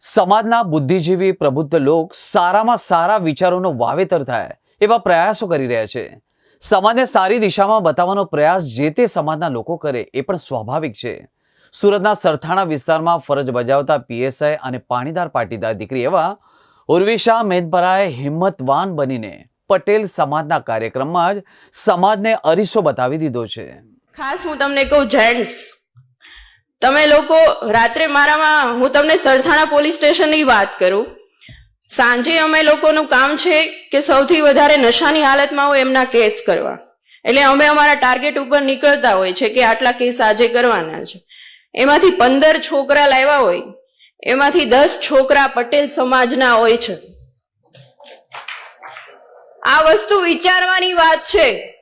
સમાજના બુદ્ધિજીવી પ્રબુદ્ધ લોક સારામાં સારા વિચારોનો વાવેતર થાય એવા પ્રયાસો કરી રહ્યા છે. સમાજને સારી દિશામાં બતાવવાનો પ્રયાસ જે તે સમાજના લોકો કરે એ પણ સ્વાભાવિક છે. સુરતના સરથાણા વિસ્તારમાં ફરજ બજાવતા પીએસઆઈ અને પાણીદાર પાટીદાર દીકરી એવા ઉર્વિશા મેદપરાએ હિંમતવાન બનીને પટેલ સમાજના કાર્યક્રમમાં જ સમાજને અરીસો બતાવી દીધો છે. ખાસ હું તમને કહું જેન્ટ્સ તમે લોકો રાત્રે મારામાં, હું તમને સરથાણા પોલીસ સ્ટેશનની વાત કરું. સાંજે અમે લોકોનું કામ છે કે સૌથી વધારે નશાની હાલતમાં હોય એમના કેસ કરવા. એટલે અમે અમારા ટાર્ગેટ ઉપર નીકળતા હોય છે કે આટલા કેસ આજે કરવાના છે. એમાંથી પંદર છોકરા લાવ્યા હોય. એમાંથી દસ છોકરા પટેલ સમાજના હોય છે. આ વસ્તુ વિચારવાની વાત છે.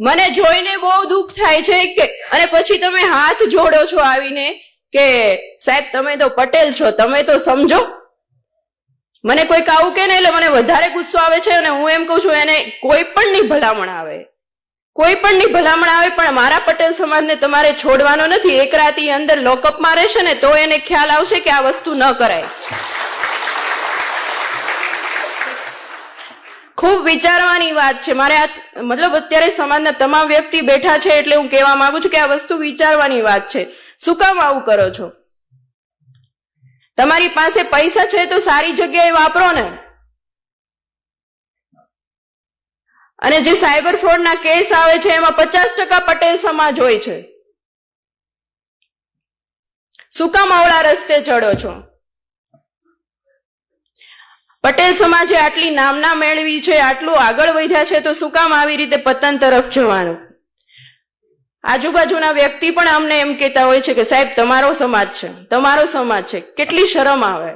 મને જોઈને બહુ દુઃખ થાય છે કે, અને પછી તમે હાથ જોડો છો આવીને કે, સાહેબ, તમે તો પટેલ છો, તમે તો સમજો. મને કોઈક આવું કે ને એટલે મને વધારે ગુસ્સો આવે છે અને હું એમ કહું છું, એને કોઈ પણ ની ભલામણ આવે. કોઈ પણ ની ભલામણ આવે, પણ મારા પટેલ સમાજને તમારે છોડવાનો નથી. એક રાતી અંદર લોકઅપમાં રહેશે ને, તો એને ખ્યાલ આવશે કે આ વસ્તુ ન કરાય. ખૂબ વિચારવાની વાત છે. મારે આ મતલબ અત્યારે સમાજના તમામ વ્યક્તિ બેઠા છે એટલે હું કહેવા માંગુ છું કે આ વસ્તુ વિચારવાની વાત છે. શું કામ આવું કરો છો? તમારી પાસે પૈસા છે તો સારી જગ્યાએ વાપરો ને. અને જે સાયબર ફ્રોડના કેસ આવે છે એમાં પચાસ ટકા પટેલ સમાજ હોય છે. શું કામ આવડા રસ્તે ચડો છો? પટેલ સમાજે આટલી નામના મેળવી છે, આટલું આગળ વધ્યા છે, તો શું કામ આવી રીતે પતન તરફ જવાનું? આજુબાજુના વ્યક્તિ પણ અમને એમ કહેતા હોય છે કે, સાહેબ, તમારો સમાજ છે, તમારો સમાજ છે, કેટલી શરમ આવે.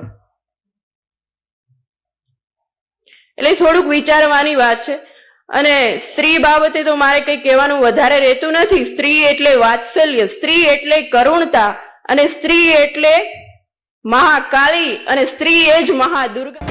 એટલે થોડુંક વિચારવાની વાત છે. અને સ્ત્રી બાબતે તો મારે કંઈ કહેવાનું વધારે રહેતું નથી. સ્ત્રી એટલે વાત્સલ્ય, સ્ત્રી એટલે કરુણતા, અને સ્ત્રી એટલે મહાકાળી, અને સ્ત્રી એ જ મહાદુર્ગા.